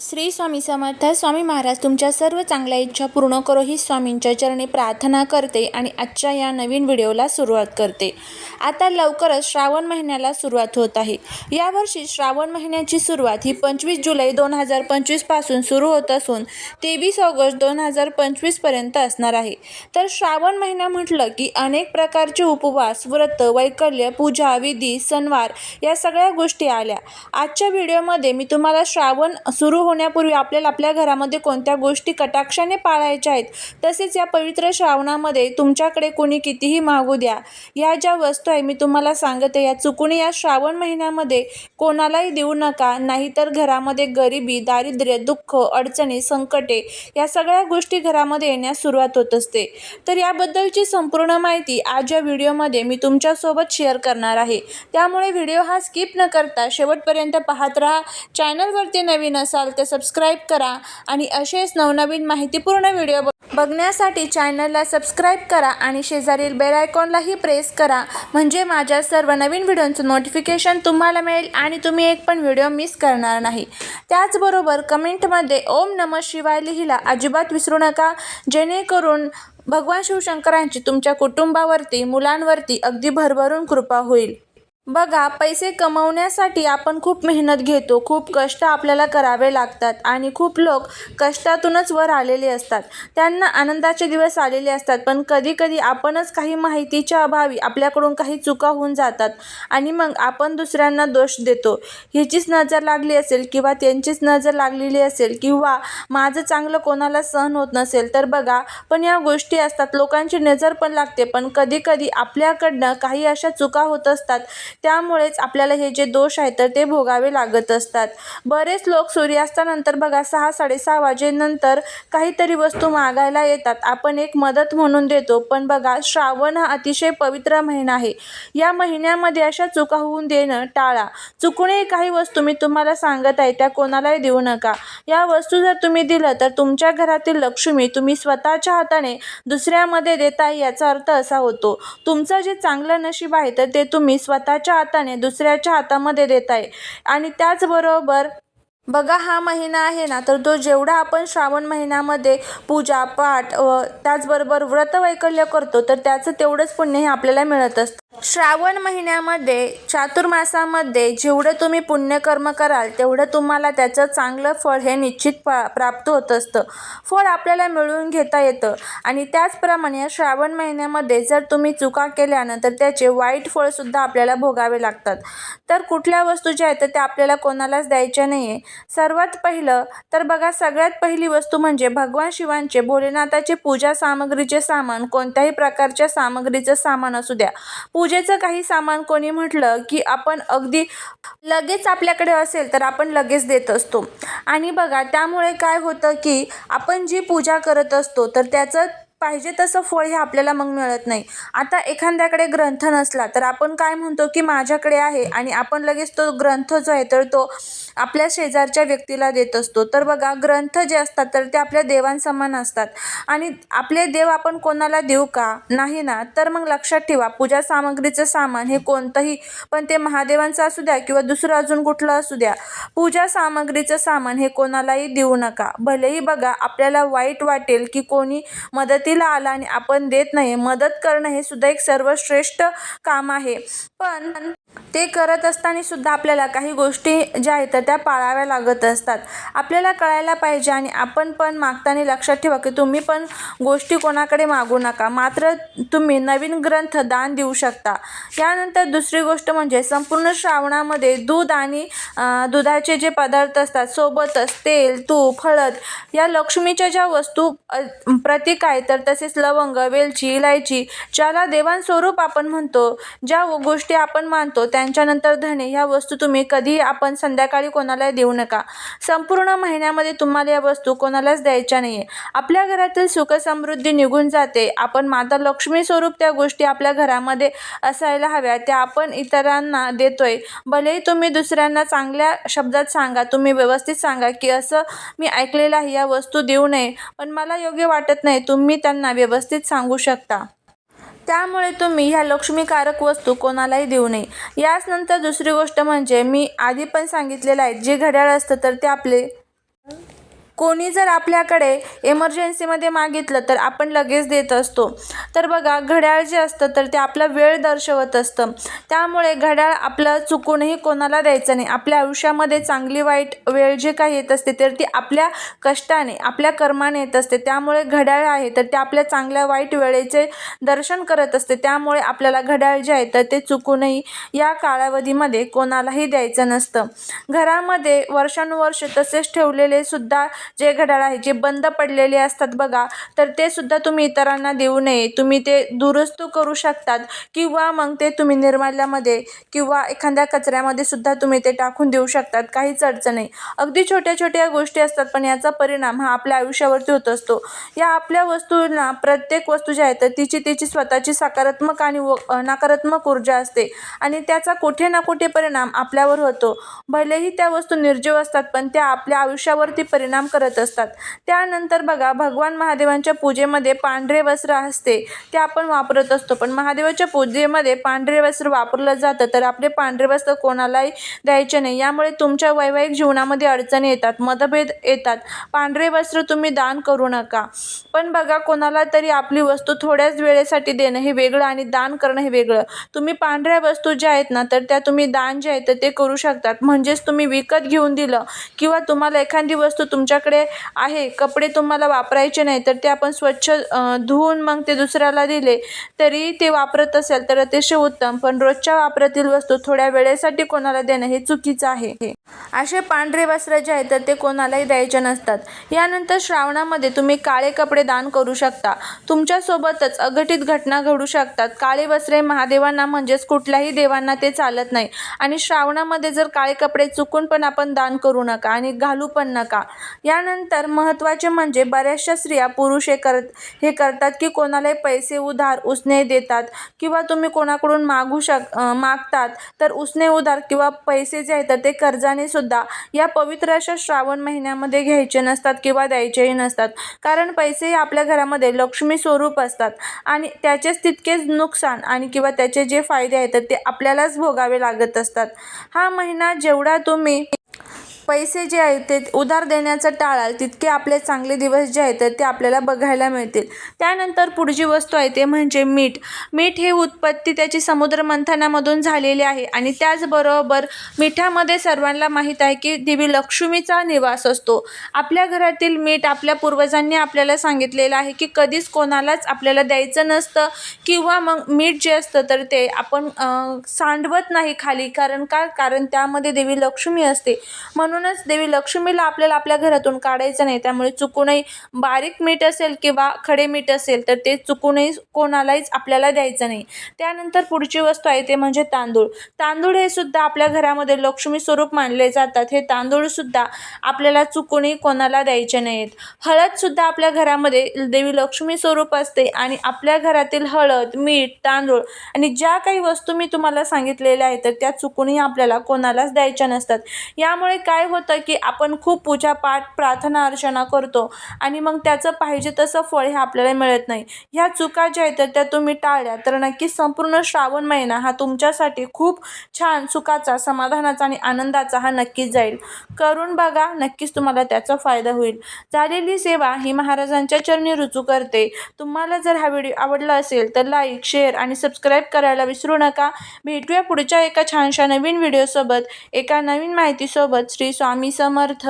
श्री स्वामी समर्थ स्वामी महाराज तुमच्या सर्व चांगल्या इच्छा पूर्ण करो ही स्वामींच्या चरणी प्रार्थना करते आणि आजच्या या नवीन व्हिडिओला सुरुवात करते. आता लवकरच श्रावण महिन्याला सुरुवात होत आहे. यावर्षी श्रावण महिन्याची सुरुवात ही पंचवीस जुलै दोन हजार पंचवीसपासून सुरू होत असून तेवीस ऑगस्ट दोन हजार पंचवीसपर्यंत असणार आहे. तर श्रावण महिना म्हटलं की अनेक प्रकारचे उपवास व्रत वैकल्य पूजा विधी सणवार या सगळ्या गोष्टी आल्या. आजच्या व्हिडिओमध्ये मी तुम्हाला श्रावण सुरू होण्यापूर्वी आपल्याला आपल्या घरामध्ये कोणत्या गोष्टी कटाक्षाने पाळायच्या आहेत तसेच या पवित्र श्रावणामध्ये तुमच्याकडे कोणी कितीही मागू द्या या ज्या वस्तू आहे मी तुम्हाला सांगते या चुकून या श्रावण महिन्यामध्ये कोणालाही देऊ नका नाहीतर घरामध्ये गरिबी दारिद्र्य दुःख अडचणी संकटे या सगळ्या गोष्टी घरामध्ये येण्यास सुरुवात होत असते. तर याबद्दलची संपूर्ण माहिती आज या व्हिडिओमध्ये मी तुमच्यासोबत शेअर करणार आहे. त्यामुळे व्हिडिओ हा स्किप न करता शेवटपर्यंत पाहत राहा. चॅनलवरती नवीन असाल तर सबस्क्राईब करा आणि असेच नवनवीन माहितीपूर्ण व्हिडिओ बघण्यासाठी चॅनलला सबस्क्राईब करा आणि शेजारील बेल आयकॉनलाही प्रेस करा. म्हणजे माझ्या सर्व नवीन व्हिडिओंचं नोटिफिकेशन तुम्हाला मिळेल आणि तुम्ही एक पण व्हिडिओ मिस करणार नाही. त्याचबरोबर कमेंटमध्ये ओम नमः शिवाय लिहिला अजिबात विसरू नका. जेणेकरून भगवान शिवशंकरांची तुमच्या कुटुंबावरती मुलांवरती अगदी भरभरून कृपा होईल. बघा पैसे कमवण्यासाठी आपण खूप मेहनत घेतो खूप कष्ट आपल्याला करावे लागतात आणि खूप लोक कष्टातूनच वर आलेले असतात. त्यांना आनंदाचे दिवस आलेले असतात पण कधीकधी आपणच काही माहितीच्या अभावी आपल्याकडून काही चुका होऊन जातात आणि मग आपण दुसऱ्यांना दोष देतो. ह्याचीच नजर लागली असेल किंवा त्यांचीच नजर लागलेली असेल किंवा माझं चांगलं कोणाला सहन होत नसेल तर बघा पण या गोष्टी असतात. लोकांची नजर पण लागते पण कधीकधी आपल्याकडनं काही अशा चुका होत असतात त्यामुळेच आपल्याला हे जे दोष आहेत तर ते भोगावे लागत असतात. बरेच लोक सूर्यास्तानंतर बघा सहा साडेसहा वाजेनंतर काहीतरी वस्तू मागायला येतात. आपण एक मदत म्हणून देतो पण बघा श्रावण हा अतिशय पवित्र महिना आहे. या महिन्यामध्ये अशा चुका होऊन देणं टाळा. चुकूनही काही वस्तू मी तुम्हाला सांगत आहे त्या कोणालाही देऊ नका. या वस्तू जर तुम्ही दिलं तर तुमच्या घरातील लक्ष्मी तुम्ही स्वतःच्या हाताने दुसऱ्यामध्ये देताय याचा अर्थ असा होतो. तुमचं जे चांगलं नशीब आहे तर ते तुम्ही स्वतःच्या हाताने दुसऱ्याच्या हातामध्ये देताय आणि त्याचबरोबर बघा हा महिना आहे ना तर तो जेवढा आपण श्रावण महिन्यामध्ये पूजा पाठ व त्याचबरोबर व्रतवैकल्य करतो तर त्याचं तेवढंच पुण्य हे आपल्याला मिळत असतं. श्रावण महिन्यामध्ये चातुर्मासामध्ये जेवढं तुम्ही पुण्यकर्म कराल तेवढं तुम्हाला त्याचं चांगलं फळ हे निश्चित पा प्राप्त होत असतं. फळ आपल्याला मिळवून घेता येतं. आणि त्याचप्रमाणे श्रावण महिन्यामध्ये जर तुम्ही चुका केल्यानंतर त्याचे वाईट फळसुद्धा आपल्याला भोगावे लागतात. तर कुठल्या वस्तू ज्या आहेत तर त्या आपल्याला कोणालाच द्यायच्या नाही आहे सर्वात पहिलं तर बघा सगळ्यात पहिली वस्तू म्हणजे भगवान शिवांचे भोलेनाथाचे पूजा सामग्रीचे सामान कोणत्याही प्रकारच्या सामग्रीचं सामान असू द्या. पूजेचं काही सामान कोणी म्हटलं की आपण अगदी लगेच आपल्याकडे असेल तर आपण लगेच देत असतो. आणि बघा त्यामुळे काय होतं की आपण जी पूजा करत असतो तर त्याचं पाहिजे तसं फळ हे आपल्याला मग मिळत नाही. आता एखाद्याकडे ग्रंथ नसला तर आपण काय म्हणतो की माझ्याकडे आहे आणि आपण लगेच तो ग्रंथ जो आहे तर तो आपल्या शेजारच्या व्यक्तीला देत असतो. तर बघा ग्रंथ जे असतात तर ते आपल्या देवांसमान असतात. आणि आपले देव आपण कोणाला देऊ का? नाही ना? तर मग लक्षात ठेवा पूजा सामग्रीचं सामान हे कोणतंही पण ते महादेवांचं असू द्या किंवा दुसरं अजून कुठलं असू द्या पूजा सामग्रीचं सामान हे कोणालाही देऊ नका. भलेही बघा आपल्याला वाईट वाटेल की कोणी मदतीला आला आणि आपण देत नाही मदत करणं हे सुद्धा एक सर्वश्रेष्ठ काम आहे. पण ते करत असताना सुद्धा आपल्याला काही गोष्टी ज्या आहेत तर त्या पाळाव्या लागत असतात. आपल्याला कळायला पाहिजे आणि आपण पण मागताना लक्षात ठेवा की तुम्ही पण गोष्टी कोणाकडे मागू नका. मात्र तुम्ही नवीन ग्रंथ दान देऊ शकता. यानंतर दुसरी गोष्ट म्हणजे संपूर्ण श्रावणामध्ये दूध आणि दुधाचे जे पदार्थ असतात सोबतच तेल तूप हळद या लक्ष्मीच्या ज्या वस्तू प्रतीक आहे तर तसेच लवंग वेलची इलायची ज्याला देवांस्वरूप आपण म्हणतो ज्या गोष्टी आपण मानतो त्यांच्यानंतर धणे ह्या वस्तू तुम्ही कधी आपण संध्याकाळी कोणाला देऊ नका. संपूर्ण महिन्यामध्ये तुम्हाला या वस्तू कोणालाच द्यायच्या नाही आहे आपल्या घरातील सुखसमृद्धी निघून जाते. आपण माता लक्ष्मी स्वरूप त्या गोष्टी आपल्या घरामध्ये असायला हव्या त्या आपण इतरांना देतोय. भलेही तुम्ही दुसऱ्यांना चांगल्या शब्दात सांगा तुम्ही व्यवस्थित सांगा की असं मी ऐकलेलं आहे या वस्तू देऊ नये. पण मला योग्य वाटत नाही तुम्ही त्यांना व्यवस्थित सांगू शकता. त्यामुळे तुम्ही ह्या लक्ष्मीकारक वस्तू कोणालाही देऊ नये. याच नंतर दुसरी गोष्ट म्हणजे मी आधी पण सांगितलेलं आहे जे घड्याळ असतं तर ते आपले कोणी जर आपल्याकडे एमर्जन्सीमध्ये मागितलं तर आपण लगेच देत असतो. तर बघा घड्याळ जे असतं तर ते आपला वेळ दर्शवत असतं. त्यामुळे घड्याळ आपलं चुकूनही कोणाला द्यायचं नाही. आपल्या आयुष्यामध्ये चांगली वाईट वेळ जे काही येत असते तर ती आपल्या कष्टाने आपल्या कर्माने येत असते. त्यामुळे घड्याळ आहे तर ते आपल्या चांगल्या वाईट वेळेचे दर्शन करत असते. त्यामुळे आपल्याला घड्याळ जे आहे तर ते चुकूनही या कालावधीमध्ये कोणालाही द्यायचं नसतं. घरामध्ये वर्षानुवर्ष तसेच ठेवलेले सुद्धा जे घड्याळ आहे जे बंद पडलेले असतात बघा तर ते सुद्धा तुम्ही इतरांना देऊ नये. तुम्ही ते दुरुस्त करू शकतात किंवा मग ते तुम्ही निर्माल्यामध्ये किंवा एखाद्या कचऱ्यामध्ये सुद्धा तुम्ही ते टाकून देऊ शकतात. काहीच अडचण नाही. अगदी छोट्या छोट्या गोष्टी असतात पण याचा परिणाम हा आपल्या आयुष्यावरती होत असतो. या आपल्या वस्तूंना प्रत्येक वस्तू जी आहे तर तिची तिची स्वतःची सकारात्मक आणि व नकारात्मक ऊर्जा असते. आणि त्याचा कुठे ना कुठे परिणाम आपल्यावर होतो. भलेही त्या वस्तू निर्जीव असतात पण त्या आपल्या आयुष्यावरती परिणाम करत असतात. त्यानंतर बघा भगवान महादेवांच्या पूजेमध्ये पांढरे वस्त्र असते ते आपण वापरत असतो. पण महादेवाच्या पूजेमध्ये पांढरे वस्त्र वापरलं जातं तर आपले पांढरे वस्त्र कोणालाही द्यायचे नाही. यामुळे तुमच्या वैवाहिक जीवनामध्ये अडचणी येतात मतभेद येतात. पांढरे वस्त्र तुम्ही दान करू नका. पण बघा कोणाला तरी आपली वस्तू थोड्याच वेळेसाठी देणं हे वेगळं आणि दान करणं हे वेगळं. तुम्ही पांढऱ्या वस्तू ज्या आहेत ना तर त्या तुम्ही दान जे आहे तर ते करू शकतात. म्हणजेच तुम्ही विकत घेऊन दिलं किंवा तुम्हाला एखादी वस्तू तुमच्याकडे आहे. कपडे तुम्हाला वापरायचे नाही तर ते आपण स्वच्छ धुवून मग ते दुसऱ्याला दिले तरी ते वापरत असेल तर अतिशय उत्तम. पण रोजच्या वापरातील वस्तू थोड्या वेळेसाठी कोणाला देणं हे चुकीचं आहे. असे पांढरे वस्त्र जे आहेत तर ते कोणालाही द्यायचे नसतात. यानंतर श्रावणामध्ये तुम्ही काळे कपडे दान करू शकता. तुमच्यासोबतच अघटित घटना घडू शकतात. काळे वस्त्रे महादेवांना म्हणजेच कुठल्याही देवांना ते चालत नाही. आणि श्रावणामध्ये जर काळे कपडे चुकून पण आपण दान करू नका आणि घालू पण नका. या त्यानंतर महत्त्वाचे म्हणजे बऱ्याचशा स्त्रिया पुरुष हे करत हे करतात की कोणालाही पैसे उधार उसने देतात किंवा तुम्ही कोणाकडून मागू शक मागतात तर उसने उधार किंवा पैसे जे आहेत तर ते कर्जाने सुद्धा या पवित्र अशा श्रावण महिन्यामध्ये घ्यायचे नसतात किंवा द्यायचेही नसतात. कारण पैसे हे आपल्या घरामध्ये लक्ष्मी स्वरूप असतात आणि त्याचेच तितकेच नुकसान आणि किंवा त्याचे जे फायदे आहेत तर ते आपल्यालाच भोगावे लागत असतात. हा महिना जेवढा तुम्ही पैसे जे आहेत ते उधार देण्याचं टाळाल तितके आपले चांगले दिवस जे आहेत ते आपल्याला बघायला मिळतील. त्यानंतर पुढची वस्तू आहे ते म्हणजे मीठ. मीठ हे उत्पत्ती त्याची समुद्र मंथनामधून झालेली आहे आणि त्याचबरोबर मिठामध्ये सर्वांना माहीत आहे की देवी लक्ष्मीचा निवास असतो. आपल्या घरातील मीठ आपल्या पूर्वजांनी आपल्याला सांगितलेलं आहे की कधीच कोणालाच आपल्याला द्यायचं नसतं किंवा मग मीठ जे असतं तर ते आपण सांडवत नाही खाली कारण का? कारण त्यामध्ये देवी लक्ष्मी असते. म्हणून म्हणूनच देवी लक्ष्मीला आपल्याला आपल्या घरातून काढायचं नाही. त्यामुळे चुकूनही बारीक मीठ असेल किंवा खडे मीठ असेल तर ते चुकूनही कोणालाहीच आपल्याला द्यायचं नाही. त्यानंतर पुढची वस्तू आहे ते म्हणजे तांदूळ. तांदूळ हे सुद्धा आपल्या घरामध्ये लक्ष्मी स्वरूप मानले जातात. हे तांदूळसुद्धा आपल्याला चुकूनही कोणाला द्यायचे नाहीत. हळदसुद्धा आपल्या घरामध्ये देवी लक्ष्मी स्वरूप असते आणि आपल्या घरातील हळद मीठ तांदूळ आणि ज्या काही वस्तू मी तुम्हाला सांगितलेल्या आहेत तर त्या चुकूनही आपल्याला कोणालाच द्यायच्या नसतात. यामुळे काय होतं की आपण खूप पूजापाठ प्रार्थना अर्चना करतो आणि मग त्याचं पाहिजे तसं फळ हे आपल्याला मिळत नाही. ह्या चुका ज्या आहेत त्या तुम्ही टाळल्या तर नक्कीच संपूर्ण श्रावण महिना हा तुमच्यासाठी खूप छान सुखाचा समाधानाचा आणि आनंदाचा हा नक्कीच जाईल. करून बघा नक्कीच तुम्हाला त्याचा फायदा होईल. झालेली सेवा ही महाराजांच्या चरणी रुजू करते. तुम्हाला जर हा व्हिडिओ आवडला असेल तर लाईक शेअर आणि सबस्क्राईब करायला विसरू नका. भेटूया पुढच्या एका छानशा नवीन व्हिडिओसोबत. एका नवीन माहितीसोबत. श्री स्वामी समर्थ.